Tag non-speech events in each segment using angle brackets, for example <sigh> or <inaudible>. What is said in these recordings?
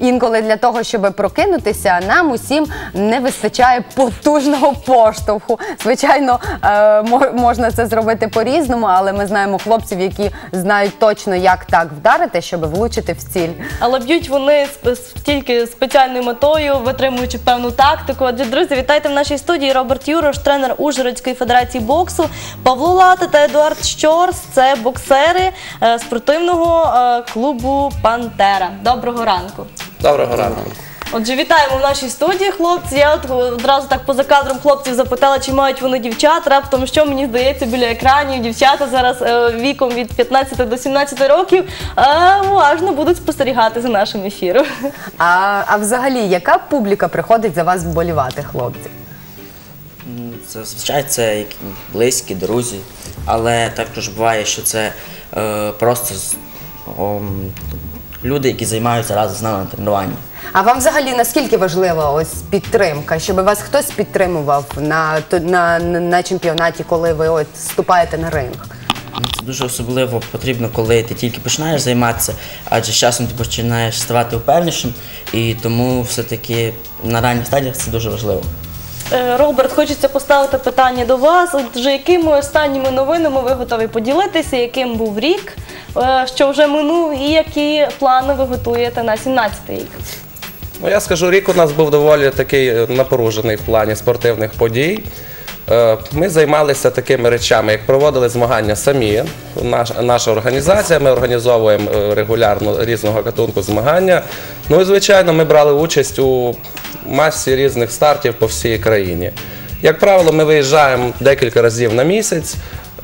інколи для того, щоб прокинутися, нам усім не вистачає потужного поштовху. Звичайно, е, мо- можна це зробити по-різному, але ми знаємо хлопців, які знають точно, як так вдарити, щоб влучити в ціль. Але б'ють вони тільки спеціальною метою, витримуючи певну тактику. Отже, друзі, вітайте в нашій студії Роберт Юрош, тренер Ужгородської федерації боксу, Павло Лата та Едуард Щорс. Це боксери е, спортивного е, клубу Пантера. Доброго ранку. Доброго ранку. Отже, вітаємо в нашій студії, хлопці. Я от одразу так поза кадром хлопців запитала, чи мають вони дівчат. Раптом що мені здається біля екранів. Дівчата зараз е, віком від 15 до 17 років е, уважно будуть спостерігати за нашим ефіром. А, а взагалі, яка публіка приходить за вас вболівати, хлопці? М, Зазвичай це близькі, друзі, але також буває, що це е, просто з- ом, люди, які займаються разом з нами на тренуванні. А вам взагалі наскільки важлива ось підтримка, щоб вас хтось підтримував на, на, на, на чемпіонаті, коли ви от вступаєте на ринг? Ну, Це дуже особливо потрібно, коли ти тільки починаєш займатися, адже з часом ти починаєш ставати впевнішим, і тому все-таки на ранніх стадіях це дуже важливо. Е, Роберт, хочеться поставити питання до вас. Отже, якими останніми новинами ви готові поділитися, яким був рік, е, що вже минув, і які плани ви готуєте на 17-й рік? Ну, я скажу, рік у нас був доволі такий е, напружений в плані спортивних подій. Ми займалися такими речами, як проводили змагання самі. Наш, наша організація, ми організовуємо регулярно різного гатунку змагання. Ну і звичайно, ми брали участь у масі різних стартів по всій країні. Як правило, ми виїжджаємо декілька разів на місяць.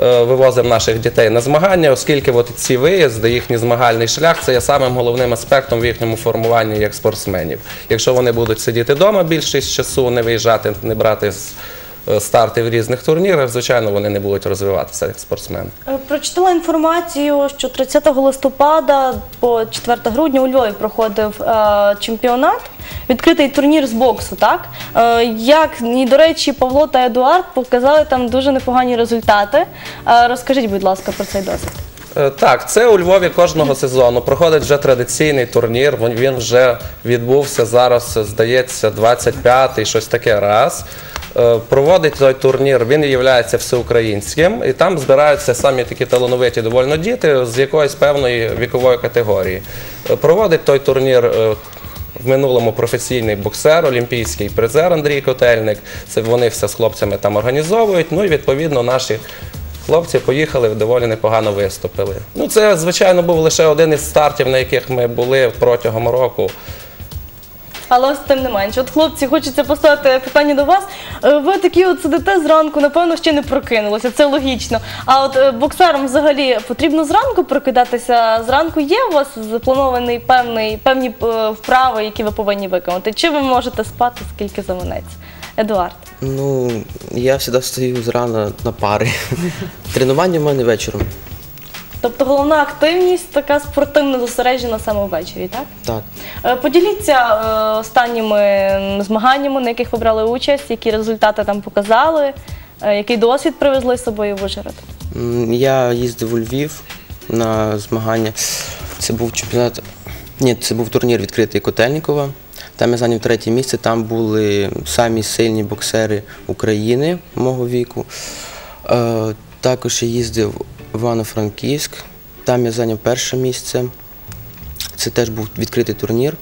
е, Вивозимо наших дітей на змагання, оскільки от ці виїзди, їхній змагальний шлях це є самим головним аспектом в їхньому формуванні як спортсменів. Якщо вони будуть сидіти вдома більшість часу, не виїжджати, не брати е, старти в різних турнірах, звичайно, вони не будуть розвиватися як спортсмени. Е, Прочитала інформацію, що 30 листопада по 4 грудня у Львові проходив е, чемпіонат, відкритий турнір з боксу. Так е, як і до речі, Павло та Едуард показали там дуже непогані результати. Е, розкажіть, будь ласка, про цей досвід. Е, Так, це у Львові кожного сезону. Проходить вже традиційний турнір. Він- вже відбувся зараз, здається, 25-й, щось таке раз. Е, Проводить той турнір, він є всеукраїнським, і там збираються самі такі талановиті довольно діти з якоїсь певної вікової категорії. Е, Проводить той турнір в минулому професійний боксер, олімпійський призер Андрій Котельник. Це вони все з хлопцями там організовують. Ну і відповідно наші хлопці поїхали доволі непогано виступили. Ну це звичайно був лише один із стартів, на яких ми були протягом року. Але ось тим не менше, от хлопці, хочеться поставити питання до вас. Е, Ви такі от сидите зранку, напевно, ще не прокинулися, це логічно. А от е, боксерам взагалі потрібно зранку прокидатися. Зранку є у вас запланований певний певні е, вправи, які ви повинні виконати? Чи ви можете спати скільки заманеться? Едуард. Ну, я завжди встаю зрано на пари. <laughs> Тренування в мене вечором. Тобто головна активність така спортивно зосереджена саме ввечері, так? Так. Е, Поділіться е, останніми змаганнями, на яких ви брали участь, які результати там показали, е, який досвід привезли з собою в Ужгород. М, Я їздив у Львів на змагання. Це був чемпіонат. Ні, це був турнір відкритий Котельникова. Там я зайняв третє місце. Там були самі сильні боксери України мого віку. Е, Також я їздив в Івано-Франківськ. Там я зайняв перше місце. Це теж був відкритий турнір.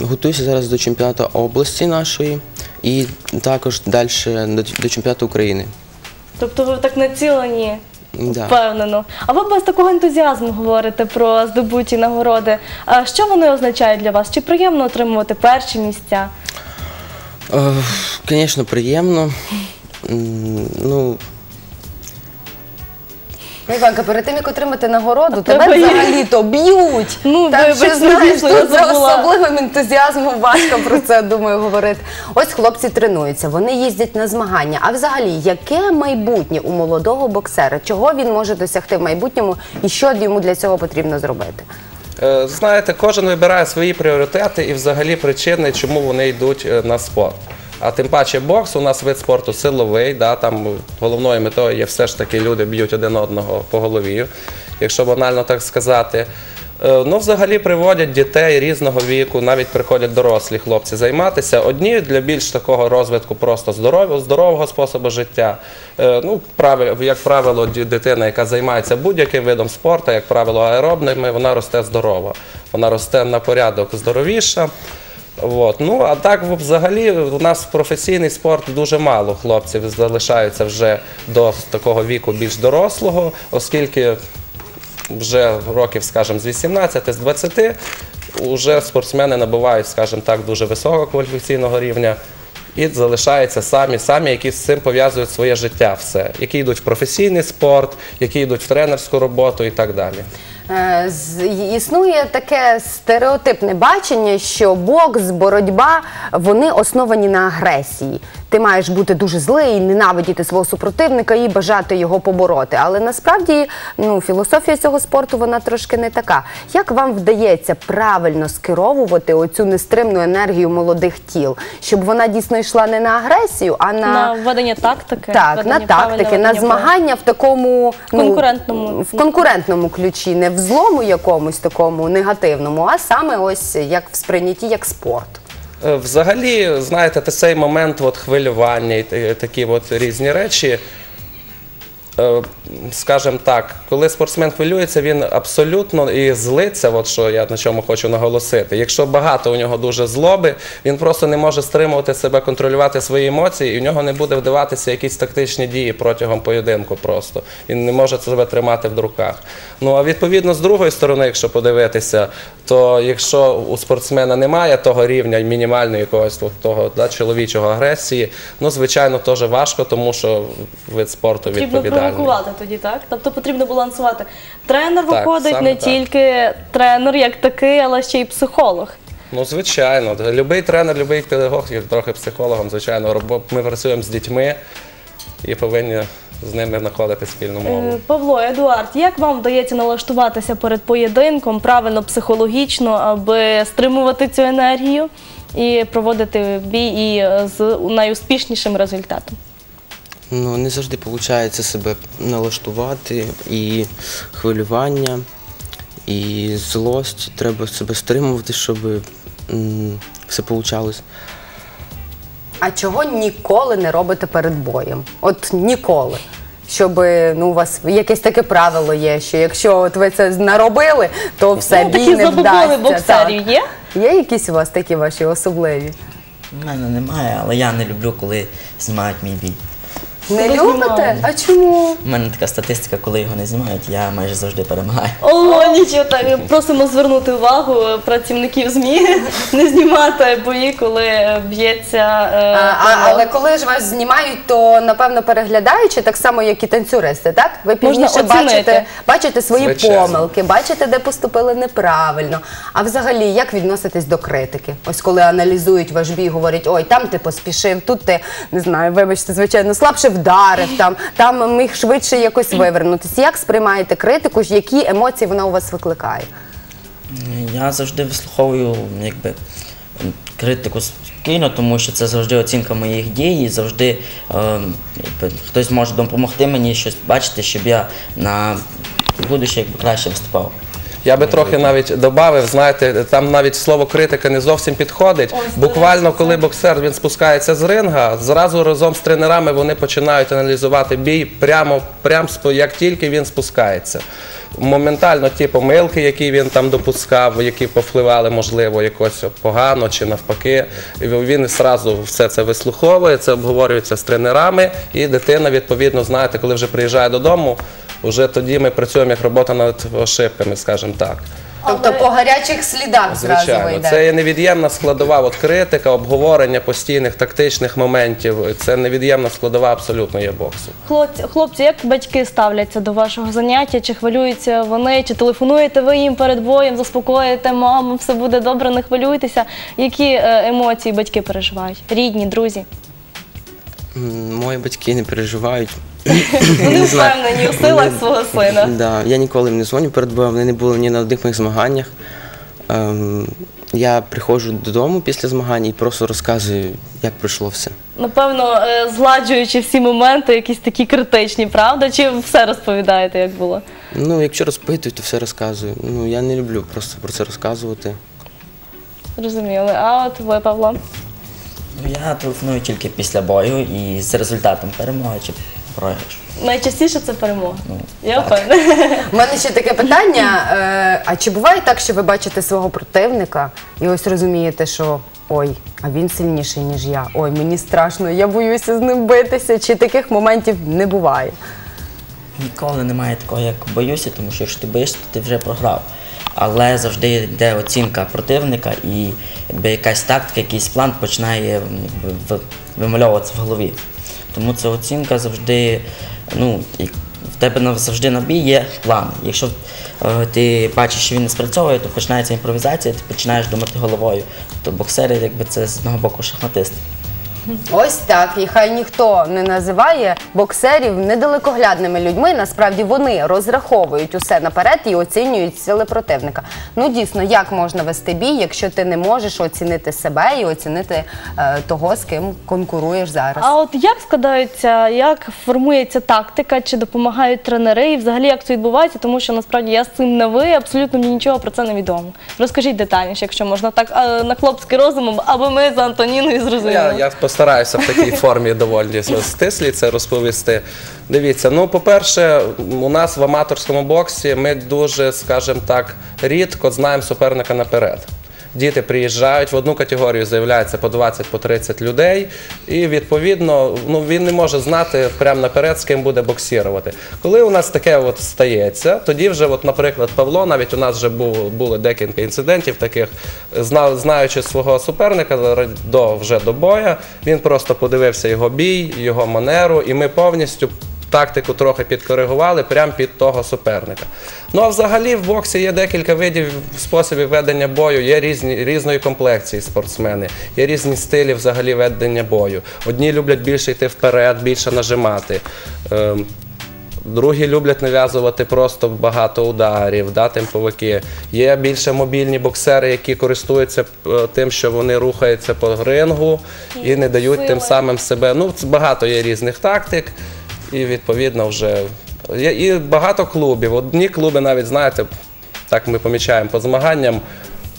Готуюся зараз до чемпіонату області нашої і також далі до, до чемпіонату України. Тобто ви так націлені, Да. впевнено. А ви без такого ентузіазму говорите про здобуті нагороди. А що вони означають для вас? Чи приємно отримувати перші місця? Звісно, приємно. Ну, Ну, Іванка, перед тим як отримати нагороду, тебе тебе є. взагалі-то б'ють. Ну, так вибач, що знаєш, тут за забула. особливим ентузіазмом важко про це думаю говорити. Ось хлопці тренуються, вони їздять на змагання. А взагалі, яке майбутнє у молодого боксера? Чого він може досягти в майбутньому, і що йому для цього потрібно зробити? Е, Знаєте, кожен вибирає свої пріоритети і взагалі причини, чому вони йдуть е, на спорт. А тим паче бокс у нас вид спорту силовий, да, там головною метою є все ж таки люди б'ють один одного по голові, якщо банально так сказати. Е, Ну, взагалі приводять дітей різного віку, навіть приходять дорослі хлопці займатися. Одні для більш такого розвитку просто здоров'я, здорового способу життя. Е, Ну, як правило, дитина, яка займається будь-яким видом спорту, як правило, аеробними, вона росте здорова. Вона росте на порядок здоровіша. От. Ну, а так взагалі у нас в професійний спорт дуже мало хлопців залишаються вже до такого віку більш дорослого, оскільки вже років, скажімо, з 18, з 20 вже спортсмени набувають, скажімо так, дуже високого кваліфікаційного рівня. І залишаються самі, самі, які з цим пов'язують своє життя, все, які йдуть в професійний спорт, які йдуть в тренерську роботу і так далі. Е, Існує таке стереотипне бачення, що бокс, боротьба вони основані на агресії. Ти маєш бути дуже злий, ненавидіти свого супротивника і бажати його побороти. Але насправді ну, філософія цього спорту вона трошки не така. Як вам вдається правильно скеровувати оцю нестримну енергію молодих тіл, щоб вона дійсно йшла не на агресію, а на, На введення тактики. так, введення на тактики, на змагання в такому ну, конкурентному. в конкурентному ключі, не в злому якомусь такому негативному, а саме ось як в сприйнятті як спорт. Е, Взагалі, знаєте, те- цей момент от, хвилювання і такі от різні речі. Скажімо так, коли спортсмен хвилюється, він абсолютно і злиться, от що я на чому хочу наголосити. Якщо багато у нього дуже злоби, він просто не може стримувати себе, контролювати свої емоції, і в нього не буде вдаватися якісь тактичні дії протягом поєдинку. Просто він не може себе тримати в руках. Ну а відповідно з другої сторони, якщо подивитися, то якщо у спортсмена немає того рівня мінімального якогось того да, чоловічого агресії, ну звичайно теж важко, тому що вид спорту відповідальний. Тоді, так? Тобто потрібно балансувати. Тренер Так, виходить саме не так. тільки тренер як такий, але ще й психолог. Ну, звичайно, любий тренер, любий педагог є трохи психологом, звичайно. Робо- Ми працюємо з дітьми і повинні з ними знаходити спільну Е, мову. Павло, Едуард, як вам вдається налаштуватися перед поєдинком правильно психологічно, аби стримувати цю енергію і проводити бій і е, з найуспішнішим результатом? Ну, не завжди виходить себе налаштувати і хвилювання, і злость. Треба себе стримувати, щоб м, все вийшло. А чого ніколи не робите перед боєм? От ніколи. Щоб ну, у вас якесь таке правило є, що якщо от ви це наробили, то все ну, бій такі не забобони вдасться. боксерів є? Є якісь у вас такі ваші особливі? У мене немає, але я не люблю, коли знімають мій бій. Не любите? А чому? У мене така статистика, коли його не знімають, я майже завжди перемагаю. О, нічого так. Просимо звернути увагу працівників ЗМІ, <laughs> не знімати бої, коли б'ється. е, А, а, але коли ж вас знімають, то напевно переглядаючи, так само як і танцюристи, так? Ви Можна пізніше оцінити. бачите, бачите свої Звичайно. помилки, бачите, де поступили неправильно. А взагалі, як відноситесь до критики? Ось коли аналізують ваш бій, говорять, ой, там ти поспішив, тут ти не знаю, вибачте, звичайно, слабше вдарив, там, там міг швидше якось вивернутися. Як сприймаєте критику? Які емоції вона у вас викликає? Я завжди вислуховую якби, критику спокійно, тому що це завжди оцінка моїх дій, і завжди е, якби, хтось може допомогти мені щось бачити, щоб я на будуще якби, краще виступав. Я би трохи навіть додав, знаєте, там навіть слово критика не зовсім підходить. Буквально, коли боксер він спускається з ринга, зразу разом з тренерами вони починають аналізувати бій прямо, прямо як тільки він спускається. Моментально ті помилки, які він там допускав, які повпливали, можливо, якось погано чи навпаки. Він зразу все це вислуховує, це обговорюється з тренерами, і дитина, відповідно, знаєте, коли вже приїжджає додому, вже тоді ми працюємо як робота над ошибками, скажімо так. Тобто по гарячих слідах зразу ви Звичайно, йдете? це є невід'ємна складова от критика, обговорення постійних тактичних моментів. Це невід'ємна складова абсолютно є боксу. Хлопці, хлопці, як батьки ставляться до вашого заняття? Чи хвилюються вони, чи телефонуєте ви їм перед боєм, заспокоїте маму, все буде добре, не хвилюйтеся. Які е, емоції батьки переживають? Рідні, друзі? Мої батьки не переживають. Вони впевнені у силах свого сина. Да, я ніколи їм не дзвоню перед боєм, вони не були ні на одних моїх змаганнях. Ем, Я приходжу додому після змагань і просто розказую, як пройшло все. Напевно, е, згладжуючи всі моменти, якісь такі критичні, правда? Чи все розповідаєте, як було? Ну, якщо розпитують, то все розказую. Ну, я не люблю просто про це розказувати. Зрозуміли. А от ви, Павло? Ну, я телефоную тільки після бою і з результатом перемоги чи програш. Найчастіше це перемога. Ну, Я впевнена. У мене ще таке питання. Е, а чи буває так, що ви бачите свого противника і ось розумієте, що ой, а він сильніший, ніж я. Ой, мені страшно, я боюся з ним битися. Чи таких моментів не буває? Ніколи немає такого, як боюся, тому що якщо ти боїшся, то ти вже програв. Але завжди йде оцінка противника і якби якась тактика, якийсь план починає якби, в- вимальовуватися в голові. Тому ця оцінка завжди, ну, в тебе завжди на бій є план. Якщо е, ти бачиш, що він не спрацьовує, то починається імпровізація, ти починаєш думати головою. Тобто боксери, якби це з одного боку шахматисти. Ось так, і хай ніхто не називає боксерів недалекоглядними людьми. Насправді вони розраховують усе наперед і оцінюють сили противника. Ну дійсно, як можна вести бій, якщо ти не можеш оцінити себе і оцінити е, того, з ким конкуруєш зараз? А от як складається, як формується тактика, чи допомагають тренери, і взагалі як це відбувається, тому що насправді я з цим не ви, абсолютно мені нічого про це не відомо. Розкажіть детальніше, якщо можна так е, на хлопський розум, аби ми з Антоніною зрозуміли. Я, я постараюся в такій формі доволі стислі це розповісти. Дивіться, ну по-перше, у нас в аматорському боксі ми дуже, скажімо так, рідко знаємо суперника наперед. Діти приїжджають в одну категорію, заявляється по 20 по 30 людей, і відповідно ну, він не може знати прямо наперед, з ким буде боксірувати. Коли у нас таке от стається, тоді вже, от, наприклад, Павло, навіть у нас вже був, були декілька інцидентів таких, зна- знаючи свого суперника до, вже до боя, він просто подивився його бій, його манеру, і ми повністю тактику трохи підкоригували прямо під того суперника. Ну а взагалі в боксі є декілька видів способів ведення бою, є різні різної комплекції спортсмени, є різні стилі взагалі ведення бою. Одні люблять більше йти вперед, більше нажимати. Ем, Другі люблять нав'язувати просто багато ударів, да, темповики. Є більше мобільні боксери, які користуються е, тим, що вони рухаються по рингу і не дають тим самим себе. Ну, це багато є різних тактик, і відповідно вже є і багато клубів. Одні клуби навіть знаєте, так ми помічаємо по змаганням.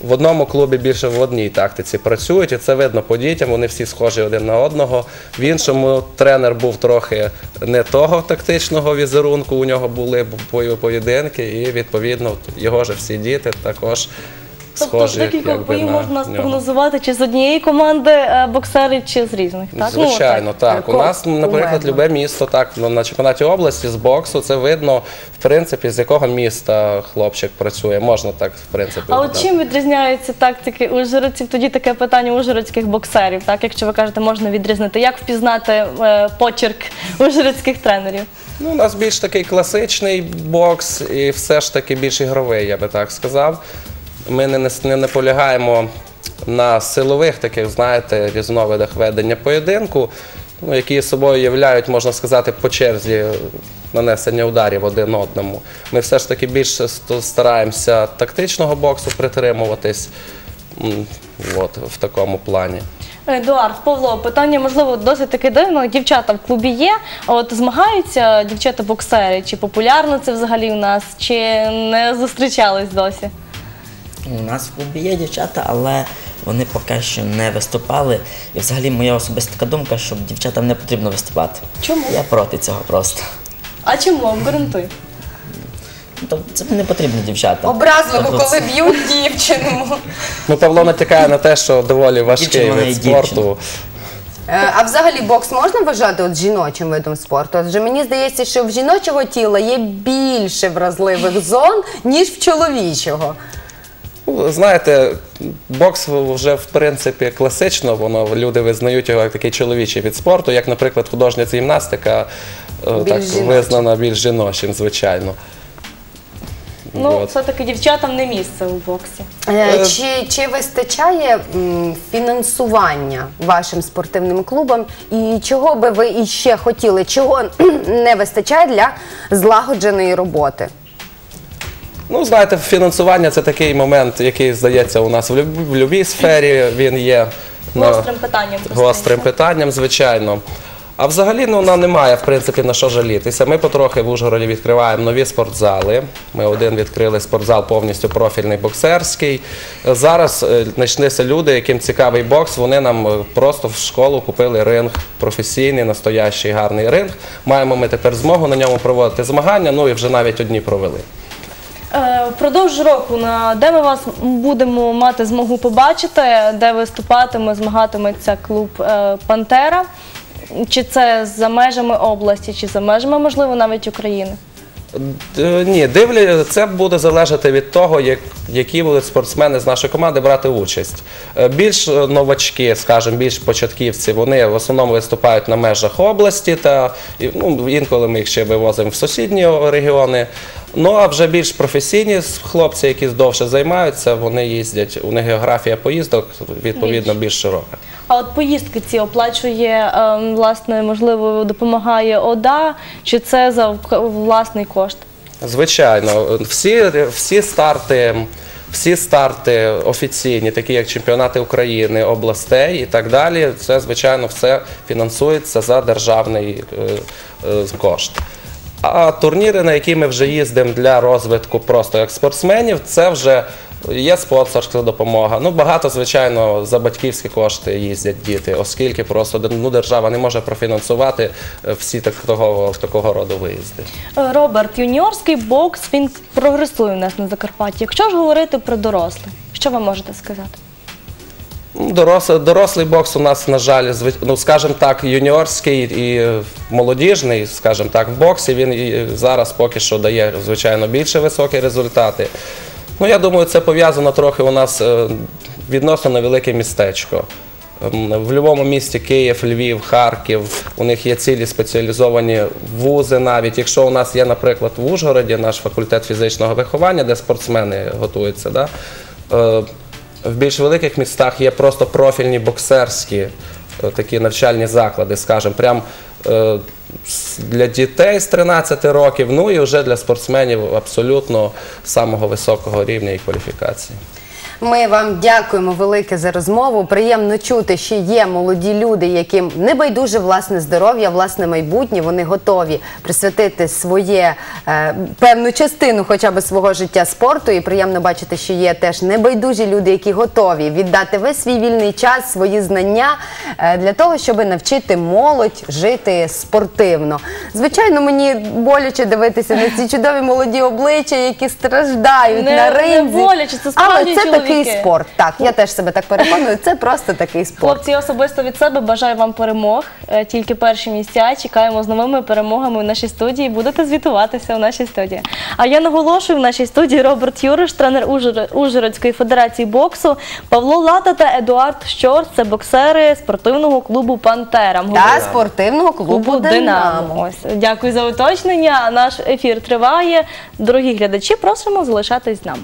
В одному клубі більше в одній тактиці працюють, і це видно по дітям. Вони всі схожі один на одного. В іншому тренер був трохи не того тактичного візерунку. У нього були бої- поєдинки, і відповідно його ж всі діти також Тобто декілька якби, боїв на можна нього. спрогнозувати, чи з однієї команди е, боксери, чи з різних, так? Ну, Звичайно, так. У нас, наприклад, любе місто, так, ну, на чемпіонаті області з боксу, це видно, в принципі, з якого міста хлопчик працює. Можна так, в принципі. А от чим відрізняються тактики ужгородців? Тоді таке питання ужгородських боксерів, так? Якщо ви кажете, можна відрізнити. Як впізнати е, почерк ужгородських тренерів? Ну, у нас більш такий класичний бокс і все ж таки більш ігровий, я би так сказав. Ми не, не наполягаємо на силових таких, знаєте, різновидах ведення поєдинку, ну, які собою являють, можна сказати, по черзі нанесення ударів один одному. Ми все ж таки більше стараємося тактичного боксу притримуватись от, в такому плані. Едуард, Павло, питання можливо досить таки дивно. Дівчата в клубі є. От змагаються дівчата-боксери. Чи популярно це взагалі у нас, чи не зустрічались досі? У нас в клубі є дівчата, але вони поки що не виступали. І взагалі моя особиста така думка, що дівчатам не потрібно виступати. Чому? Я проти цього просто. А чому? Обґрунтуй. Тобто це не потрібно дівчатам. Образливо, Тобто коли це- б'ють дівчину. Ну, Павло натякає на те, що доволі важкий Дівчина вид спорту. Е, А взагалі бокс можна вважати от жіночим видом спорту? Адже мені здається, що в жіночого тіла є більше вразливих зон, ніж в чоловічого. Ну, Знаєте, бокс вже в принципі класично, воно люди визнають його як такий чоловічий від спорту, як, наприклад, художня гімнастика е, Більш так жіночим. визнана більш жіночим, звичайно. Ну, От. все-таки дівчатам не місце у боксі. Е, Е, Чи, чи вистачає м, фінансування вашим спортивним клубам? І чого би ви іще хотіли? Чого <clears throat> не вистачає для злагодженої роботи? Ну, знаєте, фінансування це такий момент, який здається у нас в люб- в будь-якій сфері він є на- Гострим питанням. гострим питанням, звичайно. А взагалі ну, нам немає в принципі на що жалітися. Ми потрохи в Ужгороді відкриваємо нові спортзали. Ми один відкрили спортзал повністю профільний боксерський. Зараз е, знайшлися люди, яким цікавий бокс. Вони нам е, просто в школу купили ринг, професійний, настоящий гарний ринг. Маємо ми тепер змогу на ньому проводити змагання. Ну і вже навіть одні провели. Е, Впродовж року, на де ми вас будемо мати змогу побачити, де виступатиме, змагатиметься клуб е, Пантера? Чи це за межами області, чи за межами, можливо, навіть України? Д- Ні, дивлі, це буде залежати від того, як, які будуть спортсмени з нашої команди брати участь. Е, Більш е, новачки, скажімо, більш початківці, вони в основному виступають на межах області, та і, ну, інколи ми їх ще вивозимо в сусідні регіони. Ну а вже більш професійні с- хлопці, які довше займаються, вони їздять. У них географія поїздок відповідно більш широка. А от поїздки ці оплачує, е, власне, можливо, допомагає ОДА, чи це за власний кошт? Звичайно, всі, всі старти. Всі старти офіційні, такі як чемпіонати України, областей і так далі, це звичайно все фінансується за державний е, е, кошт. А турніри, на які ми вже їздимо для розвитку просто як спортсменів, це вже є спонсорська допомога. Ну багато, звичайно, за батьківські кошти їздять діти, оскільки просто ну, держава не може профінансувати е, всі так, такого, такого роду виїзди. Е, Роберт, юніорський бокс він прогресує у нас на Закарпатті. Якщо ж говорити про дорослих, що ви можете сказати? Ну, Дорослий, дорослий бокс у нас, на жаль, ну, скажімо так, юніорський і молодіжний, скажімо так, в боксі він і зараз поки що дає, звичайно, більше високі результати. Ну, я думаю, це пов'язано трохи у нас е, відносно невелике містечко. Ем, В будь-якому місті Київ, Львів, Харків, у них є цілі спеціалізовані вузи навіть. Якщо у нас є, наприклад, в Ужгороді наш факультет фізичного виховання, де спортсмени готуються, да? е, в більш великих містах є просто профільні боксерські е, такі навчальні заклади, скажімо, прям е, для дітей з 13 років, ну і вже для спортсменів абсолютно самого високого рівня і кваліфікації. Ми вам дякуємо велике за розмову. Приємно чути, що є молоді люди, яким не байдуже власне здоров'я, власне майбутнє. Вони готові присвятити своє е, певну частину, хоча б свого життя спорту. І приємно бачити, що є теж небайдужі люди, які готові віддати весь свій вільний час, свої знання е, для того, щоб навчити молодь жити спортивно. Звичайно, мені боляче дивитися на ці чудові молоді обличчя, які страждають Не- на не ринзі. боляче, це Але справді це такий чоловіки. спорт. Так, я теж себе так переконую. Це просто такий спорт. Хлопці, я особисто від себе бажаю вам перемог. Е, Тільки перші місця. Чекаємо з новими перемогами в нашій студії. Будете звітуватися в нашій студії. А я наголошую в нашій студії Роберт Юриш, тренер Ужгород- Ужгородської федерації боксу, Павло Лата та Едуард Щор. Це боксери спортивного клубу Пантера. Та спортивного клубу Динамо. Ось дякую за уточнення. Наш ефір триває. Дорогі глядачі, просимо залишатись з нами.